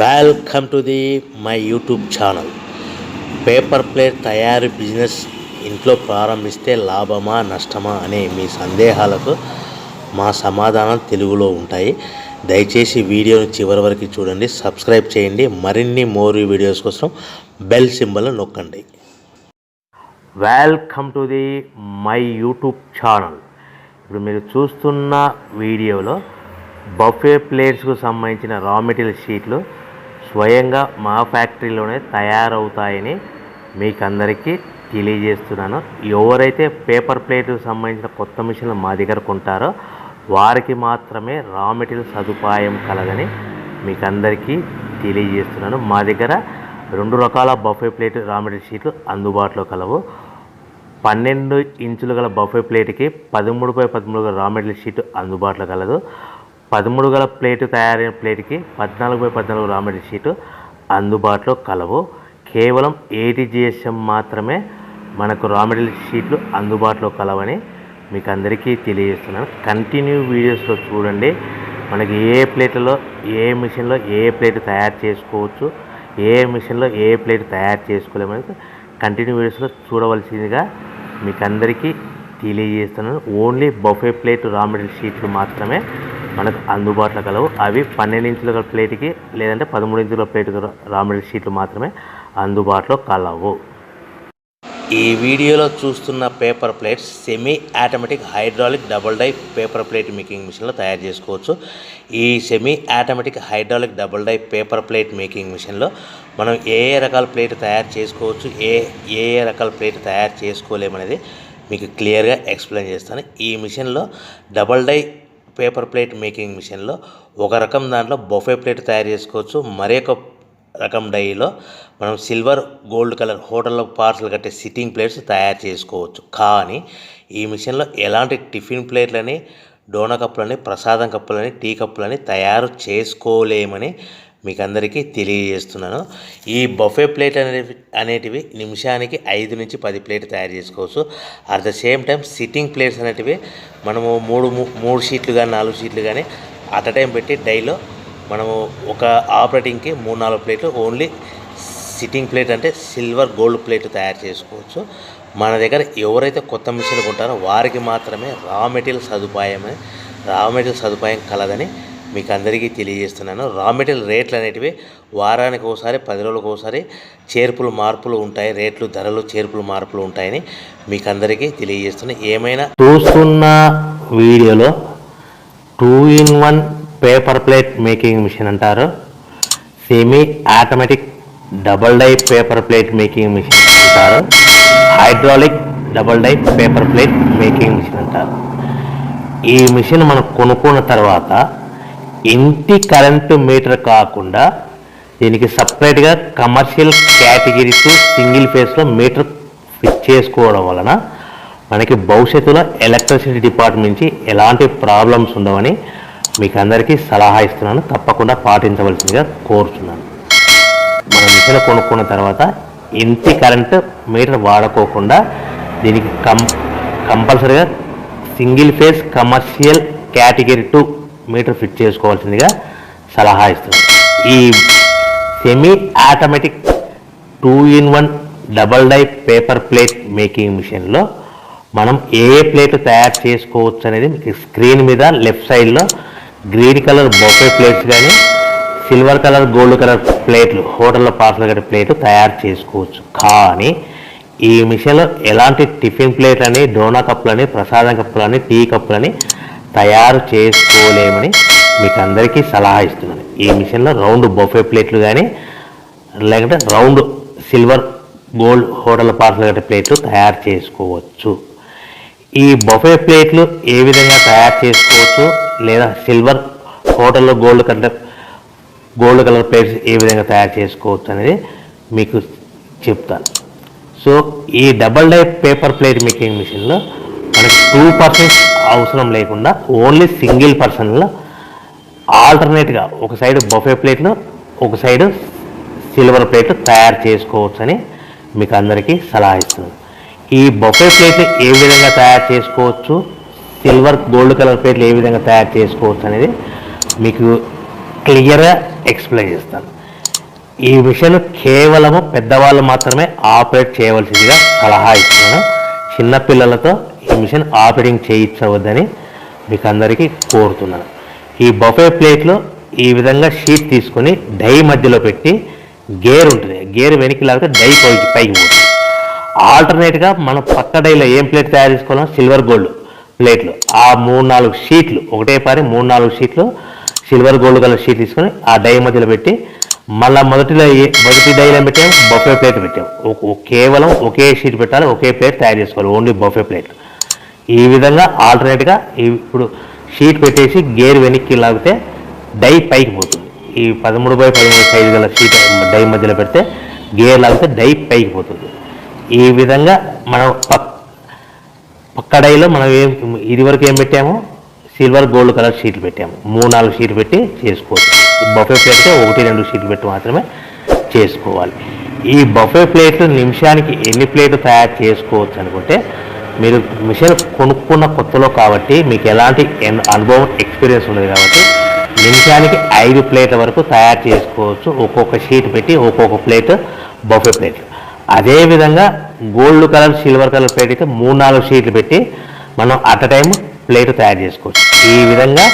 Welcome to the my YouTube channel paper plate తయారీ business ఇంట్లో ప్రారంభిస్తే లాభమా నష్టమా అనే మీ సందేహాలకు మా సమాధానం తెలుగులో ఉంటాయి. దయచేసి వీడియోని చివరి వరకు చూడండి సబ్స్క్రైబ్ చేయండి. మరిన్ని మోర్ వీడియోస్ కోసం బెల్ సింబల్ నొక్కండి. Welcome to the my YouTube channel ఇప్పుడు మీరు చూస్తున్న వీడియోలో బఫే ప్లేట్స్కు సంబంధించిన రా మెటీరియల్ షీట్లు స్వయంగా మా ఫ్యాక్టరీలోనే తయారవుతాయని మీకు అందరికీ తెలియజేస్తున్నాను. ఎవరైతే పేపర్ ప్లేట్కు సంబంధించిన కొత్త మిషన్లు మా దగ్గర కొంటారో వారికి మాత్రమే రా మెటీరియల్ సదుపాయం కలదని మీకు అందరికీ తెలియజేస్తున్నాను. మా దగ్గర రెండు రకాల బఫే ప్లేట్ రా మెటీరియల్ షీట్లు అందుబాటులో కలవు. పన్నెండు ఇంచులు గల బఫే ప్లేట్కి పదమూడు బై పదమూడు రా మెటీరియల్ షీట్ అందుబాటులో కలదు. పదమూడు గల ప్లేటు తయారైన ప్లేట్కి పద్నాలుగు బై పద్నాలుగు రా మెటీరియల్ షీటు అందుబాటులో కలవు. కేవలం ఏటీజీఎస్ఎం మాత్రమే మనకు రా మెటీరియల్ షీట్లు అందుబాటులో కలవని మీకు అందరికీ తెలియజేస్తున్నాను. కంటిన్యూ వీడియోస్లో చూడండి. మనకి ఏ ప్లేట్లలో ఏ మిషన్లో ఏ ప్లేట్ తయారు చేసుకోవచ్చు ఏ మిషన్లో ఏ ప్లేట్ తయారు చేసుకోలేమని కంటిన్యూ వీడియోస్లో చూడవలసిందిగా మీకు అందరికీ తెలియజేస్తున్నాను. Only buffet plate raw material షీట్లు మాత్రమే మనకు అందుబాటులో కలవు. అవి పన్నెండు ఇంచుల గల ప్లేట్కి లేదంటే పదమూడు ఇంచుల ప్లేట్ రా మెటీరియల్ షీట్లు మాత్రమే అందుబాటులో కలవు. ఈ వీడియోలో చూస్తున్న paper plates semi automatic hydraulic double die paper plate making మిషన్లో తయారు చేసుకోవచ్చు. ఈ semi automatic hydraulic double die paper plate making మిషన్లో మనం ఏ ఏ రకాల ప్లేట్ తయారు చేసుకోవచ్చు ఏ ఏ ఏ రకాల ప్లేట్ తయారు చేసుకోలేమనేది మీకు క్లియర్గా ఎక్స్ప్లెయిన్ చేస్తాను. ఈ మిషన్లో double die paper plate making మిషన్లో ఒక రకం దాంట్లో బొఫే ప్లేట్ తయారు చేసుకోవచ్చు. మరొక రకం డైలో మనం సిల్వర్ గోల్డ్ కలర్ హోటల్లో పార్సల్ కట్టే సిట్టింగ్ ప్లేట్స్ తయారు చేసుకోవచ్చు. కానీ ఈ మిషన్లో ఎలాంటి టిఫిన్ ప్లేట్లని డోనా కప్పులని ప్రసాదం కప్పులని టీ కప్పులని తయారు చేసుకోలేమని మీకు అందరికీ తెలియజేస్తున్నాను. ఈ బఫే ప్లేట్ అనేవి అనేటివి నిమిషానికి ఐదు నుంచి పది ప్లేట్ తయారు చేసుకోవచ్చు. At the same time sitting plates అనేటివి మనము మూడు మూ- మూడు షీట్లు కానీ నాలుగు షీట్లు కానీ అట్ అ టైం పెట్టి డైలో మనము ఒక ఆపరేటింగ్కి మూడు నాలుగు ప్లేట్లు ఓన్లీ సిట్టింగ్ ప్లేట్ అంటే సిల్వర్ గోల్డ్ ప్లేట్ తయారు చేసుకోవచ్చు. మన దగ్గర ఎవరైతే కొత్త మిషన్లు కొంటారో వారికి మాత్రమే రా మెటీరియల్ సదుపాయమే రా మెటీరియల్ సదుపాయం కలదని మీకు అందరికీ తెలియజేస్తున్నాను. రా మెటీరియల్ రేట్లు అనేటివి వారానికి ఒకసారి పది రోజులకు ఒకసారి చేర్పులు మార్పులు ఉంటాయి. రేట్లు ధరలు చేర్పులు మార్పులు ఉంటాయని మీకు అందరికీ తెలియజేస్తున్నాను ఏమైనా చూస్తున్న వీడియోలో two in one paper plate making machine అంటారు. Semi automatic double die paper plate making machine అంటారు. Hydraulic double die paper plate making machine అంటారు. ఈ మిషన్ మనం కొనుక్కున్న తర్వాత ఇంటి కరెంటు మీటర్ కాకుండా దీనికి సపరేట్గా కమర్షియల్ కేటగిరీస్ సింగిల్ ఫేస్లో మీటర్ ఫిట్ చేసుకోవడం వలన మనకి భవిష్యత్తులో ఎలక్ట్రిసిటీ డిపార్ట్మెంట్ నుంచి ఎలాంటి ప్రాబ్లమ్స్ ఉండవని మీకు అందరికీ సలహా ఇస్తున్నాను. తప్పకుండా పాటించవలసిందిగా కోరుతున్నాను మనం మిషన్ కొనుక్కున్న తర్వాత ఇంటి కరెంటు మీటర్ వాడుకోకుండా దీనికి కం కంపల్సరీగా single phase commercial category two meter fit చేసుకోవాల్సిందిగా సలహా ఇస్తుంది ఈ semi automatic two in one double die paper plate making మిషన్లో మనం ఏ ప్లేట్ తయారు చేసుకోవచ్చు అనేది మీకు స్క్రీన్ మీద లెఫ్ట్ సైడ్లో గ్రీన్ కలర్ బొఫే ప్లేట్స్ కానీ సిల్వర్ కలర్ గోల్డ్ కలర్ ప్లేట్లు హోటల్లో పార్సల్ కట్టే ప్లేట్ తయారు చేసుకోవచ్చు. కానీ ఈ మిషన్లో ఎలాంటి టిఫిన్ ప్లేట్ అని డోనా కప్పులని ప్రసాదం కప్పులని టీ కప్పులని తయారు చేసుకోలేమని మీకు అందరికీ సలహా ఇస్తున్నాను. ఈ మిషన్లో రౌండ్ బొఫే ప్లేట్లు కానీ లేకుంటే round silver gold hotel parcel గట్ట ప్లేట్లు తయారు చేసుకోవచ్చు. ఈ బొఫే ప్లేట్లు ఏ విధంగా తయారు చేసుకోవచ్చు? లేదా సిల్వర్ హోటల్లో గోల్డ్ కంటే గోల్డ్ కలర్ ప్లేట్స్ ఏ విధంగా తయారు చేసుకోవచ్చు అనేది మీకు చెప్తాను. సో ఈ double die paper plate making మిషన్లో మనకి టూ పర్సన్స్ అవసరం లేకుండా ఓన్లీ సింగిల్ పర్సన్లో ఆల్టర్నేట్గా ఒక సైడ్ బఫే ప్లేట్లు ఒక సైడ్ సిల్వర్ ప్లేట్లు తయారు చేసుకోవచ్చని మీకు అందరికీ సలహా ఇస్తున్నాను. ఈ బొఫే ప్లేట్ని ఏ విధంగా తయారు చేసుకోవచ్చు సిల్వర్ గోల్డ్ కలర్ ప్లేట్లు ఏ విధంగా తయారు చేసుకోవచ్చు అనేది మీకు క్లియర్గా ఎక్స్ప్లెయిన్ చేస్తాను. ఈ విషయం కేవలము పెద్దవాళ్ళు మాత్రమే ఆపరేట్ చేయవలసిందిగా సలహా ఇస్తున్నాను. చిన్నపిల్లలతో మిషన్ ఆపరేటింగ్ చేయించవద్దని మీకు అందరికీ కోరుతున్నాను. ఈ బఫే ప్లేట్లో ఈ విధంగా షీట్ తీసుకొని డై మధ్యలో పెట్టి గేర్ ఉంటుంది. గేర్ వెనక్కి లాగితే డై పైకి పైకి పోతుంది. ఆల్టర్నేట్గా మనం పక్క డైలో ఏం ప్లేట్ తయారు చేసుకోవాలో సిల్వర్ గోల్డ్ ప్లేట్లు. ఆ మూడు నాలుగు షీట్లు ఒకటే పారి మూడు నాలుగు షీట్లు సిల్వర్ గోల్డ్ కలర్ షీట్ తీసుకొని ఆ డై మధ్యలో పెట్టి మళ్ళీ మొదటిలో మొదటి డైలో పెట్టాము బఫే ప్లేట్ పెట్టాము ఒక- కేవలం ఒకే షీట్ పెట్టాలి ఒకే ప్లేట్ తయారు చేసుకోవాలి. Only buffet plate. ఈ విధంగా ఆల్టర్నేట్గా ఇప్పుడు షీట్ పెట్టేసి గేర్ వెనక్కి లాగితే డై పైకి పోతుంది. ఈ పదమూడు బై పదమూడు సైజు గల షీట్ డై మధ్యలో పెడితే గేర్ లాగితే డై పైకి పోతుంది. ఈ విధంగా మనం పక్క డైలో మనం ఏం ఇదివరకు ఏం పెట్టాము? సిల్వర్ గోల్డ్ కలర్ షీట్లు పెట్టాము. మూడు నాలుగు షీట్లు పెట్టి చేసుకోవచ్చు. బఫే ప్లేట్కి ఒకటి రెండు షీట్లు పెట్టి మాత్రమే చేసుకోవాలి. ఈ బఫే ప్లేట్లు నిమిషానికి ఎన్ని ప్లేట్లు తయారు చేసుకోవచ్చు అనుకుంటే మీరు మిషన్ కొనుక్కున్న కొత్తలో కాబట్టి మీకు ఎలాంటి అనుభవం ఎక్స్పీరియన్స్ ఉండదు కాబట్టి నిమిషానికి ఐదు ప్లేట్ల వరకు తయారు చేసుకోవచ్చు. ఒక్కొక్క షీట్ పెట్టి ఒక్కొక్క ప్లేట్ బఫే ప్లేట్. అదేవిధంగా gold colour silver colour plate అయితే మూడు నాలుగు షీట్లు పెట్టి మనం అట్ టైం ప్లేట్ తయారు చేసుకోవచ్చు. ఈ విధంగా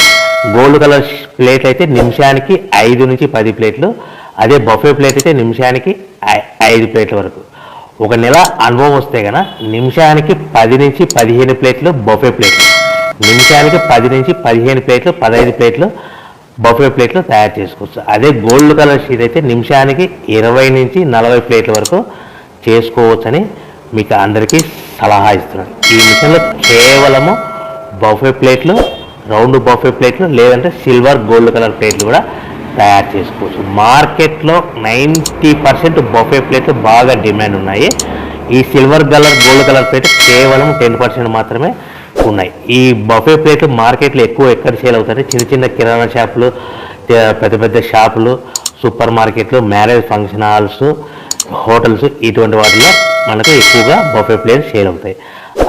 గోల్డ్ కలర్ ప్లేట్ అయితే నిమిషానికి ఐదు నుంచి పది ప్లేట్లు. అదే బఫే ప్లేట్ అయితే నిమిషానికి ఐ- ఐదు ప్లేట్ల వరకు. ఒక నెల అనుభవం వస్తే కనుక నిమిషానికి పది నుంచి పదిహేను ప్లేట్లు బఫే ప్లేట్లు. నిమిషానికి పది నుంచి పదిహేను ప్లేట్లు పదహైదు ప్లేట్లు బఫే ప్లేట్లు తయారు చేసుకోవచ్చు. అదే గోల్డ్ కలర్ షీట్ అయితే నిమిషానికి ఇరవై నుంచి నలభై ప్లేట్ల వరకు చేసుకోవచ్చని మీకు అందరికీ సలహా ఇస్తున్నాను. ఈ మిషన్లో కేవలము బఫే ప్లేట్లు రౌండ్ బఫే ప్లేట్లు లేదంటే సిల్వర్ గోల్డ్ కలర్ ప్లేట్లు కూడా తయారు చేసుకోవచ్చు. మార్కెట్లో నైంటీ పర్సెంట్ బొఫే ప్లేట్లు బాగా డిమాండ్ ఉన్నాయి. ఈ silver colour gold colour plate కేవలం టెన్ పర్సెంట్ మాత్రమే ఉన్నాయి. ఈ బఫే ప్లేట్లు మార్కెట్లో ఎక్కువ ఎక్కడ సేల్ అవుతాయి? చిన్న చిన్న కిరాణా షాపులు పెద్ద పెద్ద షాపులు సూపర్ మార్కెట్లు మ్యారేజ్ ఫంక్షన్ హాల్స్ హోటల్స్ ఇటువంటి వాటిలో మనకు ఎక్కువగా బఫే ప్లేట్లు సేల్ అవుతాయి.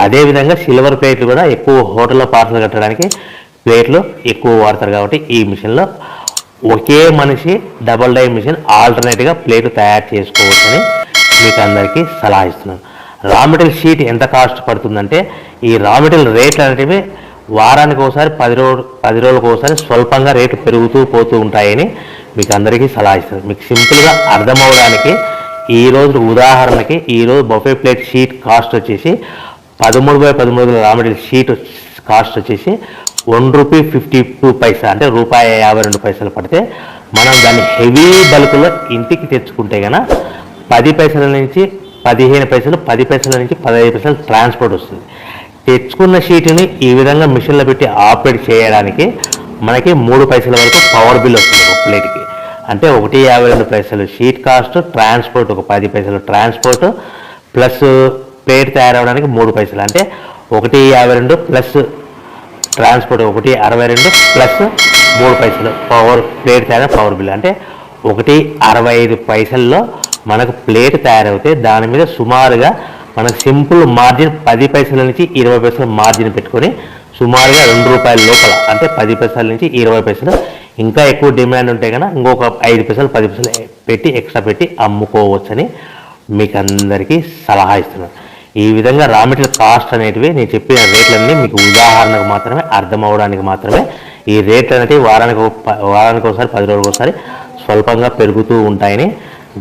అదేవిధంగా సిల్వర్ ప్లేట్లు కూడా ఎక్కువ హోటల్లో పార్సల్ కట్టడానికి ప్లేట్లు ఎక్కువ వాడతారు కాబట్టి ఈ మిషన్లో ఒకే మనిషి డబల్ డై మిషన్ ఆల్టర్నేట్గా ప్లేట్ తయారు చేసుకోవచ్చని మీకు అందరికీ సలహా ఇస్తున్నాను. రా మెటీరియల్ షీట్ ఎంత కాస్ట్ పడుతుందంటే ఈ రా మెటీరియల్ రేట్లు అనేటివి వారానికి ఒకసారి పది రోజు పది రోజులకు ఒకసారి స్వల్పంగా రేటు పెరుగుతూ పోతూ ఉంటాయని మీకు అందరికీ సలహా ఇస్తారు మీకు సింపుల్గా అర్థమవడానికి ఈ రోజు ఉదాహరణకి ఈ రోజు బఫే ప్లేట్ షీట్ కాస్ట్ వచ్చేసి పదమూడు బై పదమూడు రా మెటీరియల్ షీట్ కాస్ట్ వచ్చేసి one rupee fifty two paisa అంటే రూపాయి యాభై రెండు పైసలు పడితే మనం దాన్ని హెవీ బల్క్లో ఇంటికి తెచ్చుకుంటే కనుక పది పైసల నుంచి పదిహేను పైసలు పది పైసల నుంచి పదహైదు పైసలు ట్రాన్స్పోర్ట్ వస్తుంది. తెచ్చుకున్న షీట్ని ఈ విధంగా మిషన్లో పెట్టి ఆపరేట్ చేయడానికి మనకి మూడు పైసల వరకు పవర్ బిల్ వస్తుంది ఒక ప్లేట్కి. అంటే ఒకటి యాభై రెండు పైసలు షీట్ కాస్ట్ ట్రాన్స్పోర్ట్ ఒక పది పైసలు ట్రాన్స్పోర్ట్ ప్లస్ ప్లేట్ తయారవడానికి మూడు పైసలు. అంటే ఒకటి యాభై రెండు ప్లస్ ట్రాన్స్పోర్ట్ ఒకటి అరవై రెండు ప్లస్ మూడు పైసలు. పవర్ ప్లేట్ తయారు పవర్ బిల్ అంటే ఒకటి అరవై ఐదు పైసల్లో మనకు ప్లేట్ తయారవుతే దాని మీద సుమారుగా మనకు సింపుల్ మార్జిన్ పది పైసల నుంచి ఇరవై పైసల మార్జిన్ పెట్టుకొని సుమారుగా రెండు రూపాయల లోపల అంటే పది పైసల నుంచి ఇరవై పైసలు. ఇంకా ఎక్కువ డిమాండ్ ఉంటే కనుక ఇంకొక ఐదు పైసలు పది పైసలు పెట్టి ఎక్స్ట్రా పెట్టి అమ్ముకోవచ్చని మీకు అందరికీ సలహా ఇస్తున్నాను. ఈ విధంగా రా మెటీరియల్ కాస్ట్ అనేటివి నేను చెప్పిన రేట్లన్నీ మీకు ఉదాహరణకు మాత్రమే అర్థం అవడానికి మాత్రమే. ఈ రేట్లు అనేవి వారానికి ఒక వారానికి ఒకసారి పది రోజులకు ఒకసారి స్వల్పంగా పెరుగుతూ ఉంటాయని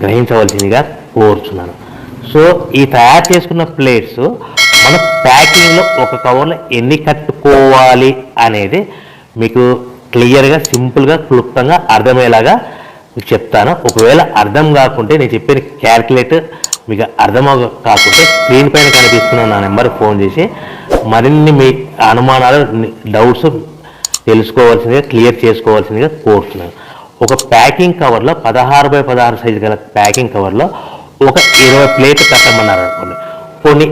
గ్రహించవలసిందిగా కోరుచున్నాను. సో ఈ తయారు చేసుకున్న ప్లేట్స్ మన ప్యాకింగ్లో ఒక కవర్లో ఎన్ని కట్టుకోవాలి అనేది మీకు క్లియర్గా సింపుల్గా క్లుప్తంగా అర్థమయ్యేలాగా చెప్తాను. ఒకవేళ అర్థం కాకుంటే నేను చెప్పిన క్యాల్కులేటర్ మీకు అర్థం కాకుంటే స్క్రీన్ పైన కనిపిస్తున్న నా నెంబర్ ఫోన్ చేసి మరిన్ని మీ అనుమానాలు డౌట్స్ తెలుసుకోవాల్సిందిగా క్లియర్ చేసుకోవాల్సిందిగా కోరుతున్నాను. ఒక ప్యాకింగ్ కవర్లో పదహారు బై పదహారు సైజు గల ప్యాకింగ్ కవర్లో ఒక ఇరవై ప్లేట్లు కట్టమన్నారు అనుకోండి కొన్ని